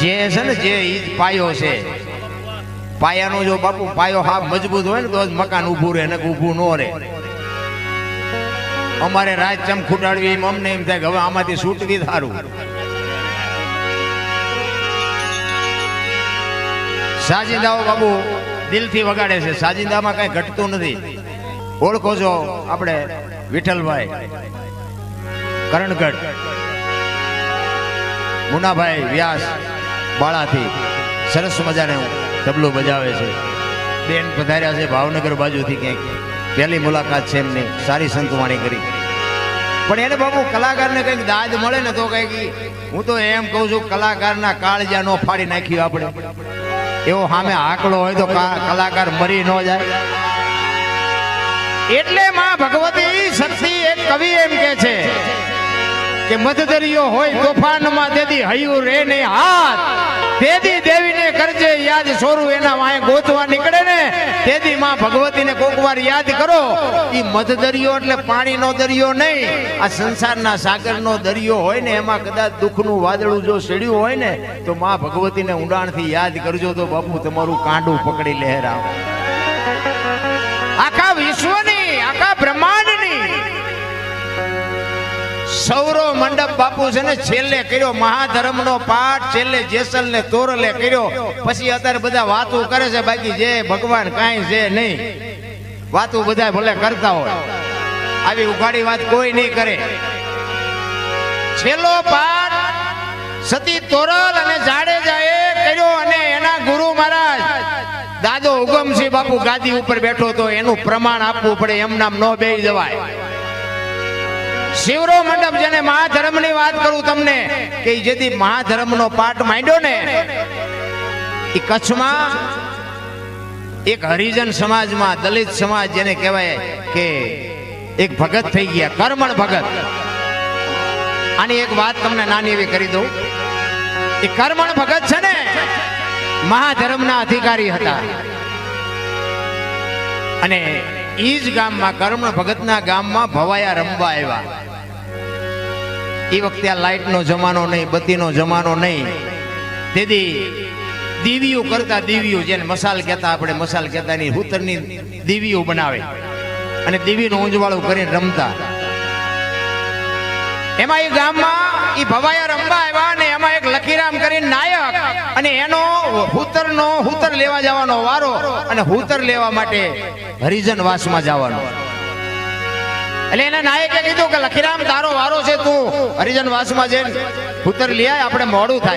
જે છે ને જે ઈ પાયો છે. પાયાનો જો બાપુ પાયો હા મજબૂત હોય ને તો મકાન ઊભું રહે ને ઊભું ન રહે. અમારે રાત ચમ ખૂટાડવી અમને એમ થાય કે હવે આમાંથી છૂટવી સારું સાજિંદાઓ બાબુ દિલથી વગાડે છે. સાજિંદામાં કઈ ઘટતું નથી. ઓળખો છો આપણે વિઠ્ઠલભાઈ, કરણગઢ. મુનાભાઈ વ્યાસ. બાળાથી. સરસ મજાને તબલું બજાવે છે. બેન પધાર્યા છે ભાવનગર બાજુથી ક્યાંક. પહેલી મુલાકાત છે એમની. સારી સંતવાણી કરી. પણ એને બાબુ કલાકારને કંઈક દાદ મળે ને તો કંઈક હું તો એમ કહું છું કલાકારના કાળજા નો ફાડી નાખ્યું આપણે. એવો સામે આંકડો હોય તો કલાકાર મરી ન જાય. એટલે માં ભગવતી શક્તિ એક કવિ એમ કે છે. કે મધદરિયો હોય, તોફાનમાં દેદી હયું રે ને હાથ. તેદી દેવીને કરજે યાદ સોરું, એના વાય ગોતવા નીકળે ને. તેદી માં ભગવતીને કોક વાર યાદ કરો, ઈ મધદરિયો એટલે પાણીનો દરિયો નહીં. આ સંસારના સાગરનો દરિયો હોય ને, એમાં કદાચ દુઃખનું વાદળું જો સેડ્યું હોય ને, તો માં ભગવતીને ઊંડાણથી યાદ કરજો તો બાપુ, તમારું કાંડું પકડી લહેરાવ. સૌરો મંડપ બાપુ છે ને છેલ્લે કર્યો, મહાધર્મનો પાઠ, છેલ્લે જેસલ ને તોરલે કર્યો. પછી અત્યારે બધા વાતો કરે છે, બાકી જે ભગવાન કાંઈ છે નહીં. વાતો બધા ભલે કરતા હોય. આવી ઉઘાડી વાત કોઈ નહીં કરે. છેલ્લો પાઠ સતી તોરલ અને જાડેજાએ કર્યો અને એના ગુરુ મહારાજ, દાદો ઉગમસિંહ બાપુ ગાદી ઉપર બેઠો તો એનું પ્રમાણ આપવું પડે, એમ નામ ન બેહી જવાય. શિવરો મંડપ જેને મહાધર્મની વાત કરું તમને, કે જેથી મહાધર્મ નો પાઠ માંડ્યો ને એ કચ્છમાં એક હરિજન સમાજમાં, દલિત સમાજ જેને કહેવાય કે એક ભગત થઈ ગયા, કર્મણ ભગત. આની એક વાત તમને નાની એવી કરી દઉં. એ કર્મણ ભગત છે ને, મહાધર્મના અધિકારી હતા. અને ઈ જ ગામમાં, કર્મણ ભગતના ગામમાં ભવાયા રમવા આવ્યા. એ વખતે આ લાઈટનો જમાનો નહીં, બત્તીનો જમાનો નહીં. તેથી દીવીઓ કરતા દીવીઓ જેને મસાલ કહેતા આપણે મસાલ કહેતા ની હુતરની દીવીઓ બનાવે. અને દીવીનું ઊંજવાળું કરીને રમતા. એમાં એ ગામમાં એ ભવાયા રમવા આવ્યા ને એમાં એક લખીરામ કરીને નાયક અને એનો હુતરનો હુતર લેવા જવાનો વારો અને હુતર લેવા માટે હરિજન વાસમાં જવાનો. એટલે એના નાયકે કીધું કે, લખીરામ, તારો વારો છે તું. હરિજન વાસમાં જઈને પુત્ર લઈ આપણે મોડું થાય.